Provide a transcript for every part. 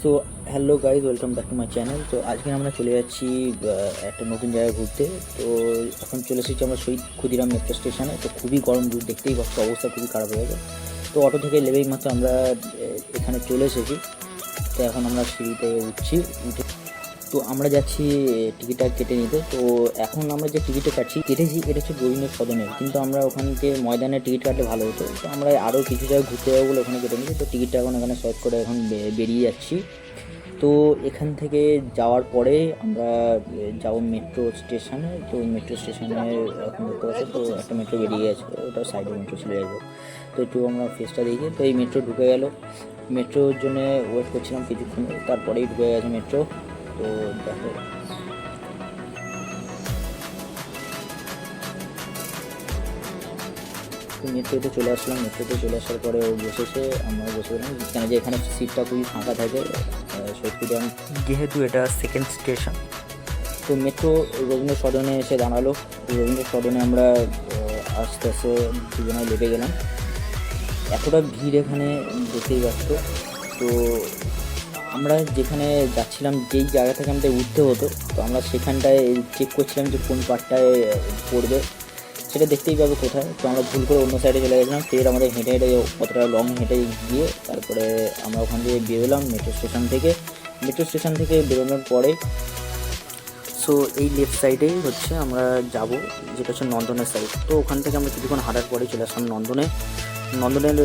So hello guys welcome back to my channel তো আজকে আমরা চলে যাচ্ছি একটা নতুন জায়গায় ঘুরতে। তো, এখন চলে এসেছি আমরা শহীদ ক্ষুদিরাম মেট্রো স্টেশনে তো, খুবই গরম দূর, দেখতেই পাচ্ছি, অবস্থা খুবই খারাপ হয়ে গেছে। তো, অটো থেকে লেবেই মাত্র আমরা এখানে চলে এসেছি। তো, এখন আমরা সিঁড়িতে উঠছি, উঠে তো আমরা যাচ্ছি টিকিটটা কেটে নিতে। তো এখন আমরা যে টিকিটটা কাটছি, কেটেছি, এটা হচ্ছে গোবিন্দ সদনের। কিন্তু আমরা ওখানকে ময়দানে টিকিট কাটলে ভালো হতো। তো আমরা আরও কিছু জায়গায় ঘুরতে যাব বলে ওখানে কেটে নিয়েছি। তো টিকিটটা এখন এখানে সার্চ করে এখন বেরিয়ে যাচ্ছি। তো এখান থেকে যাওয়ার পরে আমরা যাব মেট্রো স্টেশনে। তো মেট্রো স্টেশনে এখন দেখতে পাচ্ছি, তো একটা মেট্রো বেরিয়ে গেছে। ওটা সাইডে মেট্রো চলে হোক তো একটু আমরা ফেসটা দেখি। তো এই মেট্রো ঢুকে গেল। মেট্রোর জন্য ওয়েট করছিলাম কিছুক্ষণ। তারপরেই ঢুকে গেছে মেট্রো। তো দেখো। মেট্রোতে চলে আসলাম মেট্রোতে চলে আসার পরে ও বসেছে আমরা বসে গেলাম। কেন যে এখানে সিটটা খুবই ফাঁকা থাকে সত্যিগ্রাম যেহেতু এটা সেকেন্ড স্টেশন তো মেট্রো রবীন্দ্র সদনে এসে দাঁড়াল। রবীন্দ্র সদনে আমরা আস্তে আস্তে দুজনে লেগে গেলাম। এতটা ভিড় এখানে দেখতেই পাচ্ছ। তো আমরা যেখানে যাচ্ছিলাম, যেই জায়গা থেকে আমাদের উঠতে হতো, তো আমরা সেখানটায় চেক করছিলাম যে কোন পার্টটায় পড়বে। সেটা দেখতেই পাবো কোথায়। তো আমরা ভুল করে অন্য সাইডে চলে গেছিলাম। ফের আমাদের হেঁটে হেঁটে কতটা লং হেঁটে গিয়ে তারপরে আমরা ওখান থেকে বেরোলাম মেট্রো স্টেশন থেকে। মেট্রো স্টেশন থেকে বেরোনোর পরে সো এই লেফট সাইডেই হচ্ছে আমরা যাব, যেটা হচ্ছে নন্দনের সাইড তো ওখান থেকে আমরা কিছুক্ষণ হাঁটার পরে চলে আসলাম নন্দনে। নন্দনের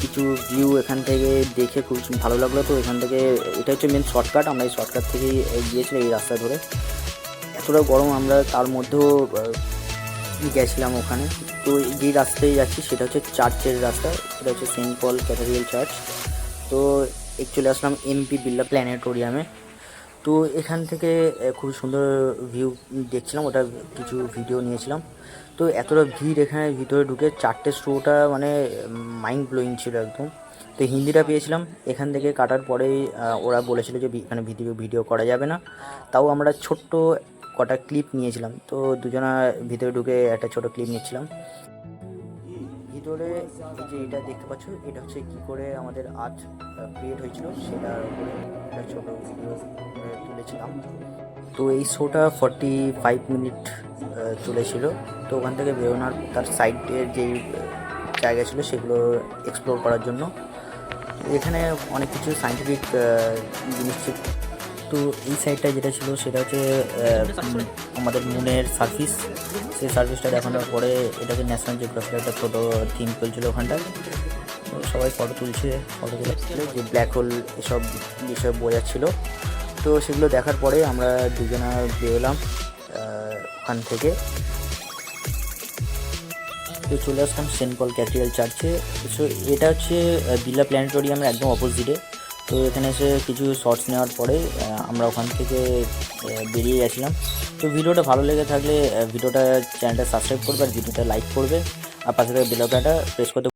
কিছু ভিউ এখান থেকে দেখে খুব ভালো লাগল তো। এখান থেকে এটা হচ্ছে মেন শর্টকাট আমরা এই শর্টকাট থেকেই গিয়েছিলাম এই রাস্তা ধরে। এতটা গরম, আমরা তার মধ্যেও গেছিলাম ওখানে। তো যে রাস্তায় যাচ্ছি, সেটা হচ্ছে চার্চের রাস্তা। সেটা হচ্ছে সেন্ট পল ক্যাথারিয়াল চার্চ তো এক চলে আসলাম এমপি বিল্লা প্ল্যানেটোরিয়ামে তো এখান থেকে খুবই সুন্দর ভিউ দেখছিলাম, ওটা কিছু ভিডিও নিয়েছিলাম। তো এতটা ভিড় এখানে ভিতরে ঢুকে চারটে শোটা মানে মাইন্ড ব্লোয়িং ছিল একদম। তো হিন্দিটা পেয়েছিলাম, এখান থেকে কাটার পরেই ওরা বলেছিল যে এখানে ভিডিও ভিডিও করা যাবে না। তাও আমরা ছোট্ট কটা ক্লিপ নিয়েছিলাম, তো দুজনা ভিতরে ঢুকে একটা ছোট ক্লিপ নিচ্ছিলাম। ভিতরে যে এটা দেখতে পাচ্ছ, এটা হচ্ছে কি করে আমাদের আর্ট ক্রিয়েট হয়েছিল, সেটার উপরে একটা ছোট ভিডিও তুলেছিলাম। তো এই শোটা ফর্টি ফাইভ মিনিট চলেছিল তো ওখান থেকে বেরোনোর তার সাইডের যেই জায়গা ছিল, সেগুলো এক্সপ্লোর করার জন্য। এখানে অনেক কিছু সাইন্টিফিক জিনিস তো এই সাইডটা যেটা ছিল সেটা হচ্ছে আমাদের মুনের সার্ভিস সেই সার্ভিসটা দেখানোর পরে এটাকে ন্যাশনাল জিওগ্রাফির একটা ছোটো থিম চলছিল ওখানটায়। সবাই ফটো তুলছে ফটো তুলছিল যে ব্ল্যাক হোল এসব বিষয় বোঝাচ্ছিল। তো সেগুলো দেখার পরে আমরা দুজনা বেরোলাম ওখান থেকে। তো চলে আসলাম সেন্ট পল ক্যাথিড্রাল চার্চে। সো এটা হচ্ছে বিড়লা প্ল্যানেটোরিয়ামের একদম অপোজিটে তো এখানে এসে কিছু শর্টস নেওয়ার পরে আমরা ওখান থেকে বেরিয়ে গেছিলাম। তো ভিডিওটা ভালো লেগে থাকলে ভিডিওটা চ্যানেলটা সাবস্ক্রাইব করবে আর ভিডিওটা লাইক করবে। আর পাশে থেকে বেল প্রেস করতে